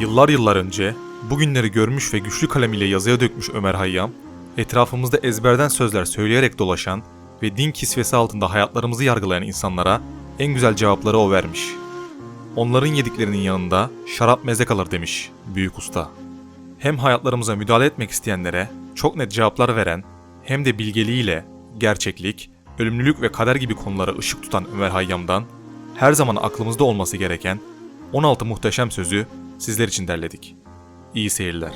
Yıllar yıllar önce bugünleri görmüş ve güçlü kalemiyle yazıya dökmüş Ömer Hayyam, etrafımızda ezberden sözler söyleyerek dolaşan ve din kisvesi altında hayatlarımızı yargılayan insanlara en güzel cevapları o vermiş. Onların yediklerinin yanında şarap meze kalır demiş büyük usta. Hem hayatlarımıza müdahale etmek isteyenlere çok net cevaplar veren hem de bilgeliğiyle gerçeklik, ölümlülük ve kader gibi konulara ışık tutan Ömer Hayyam'dan her zaman aklımızda olması gereken 16 muhteşem sözü sizler için derledik. İyi seyirler.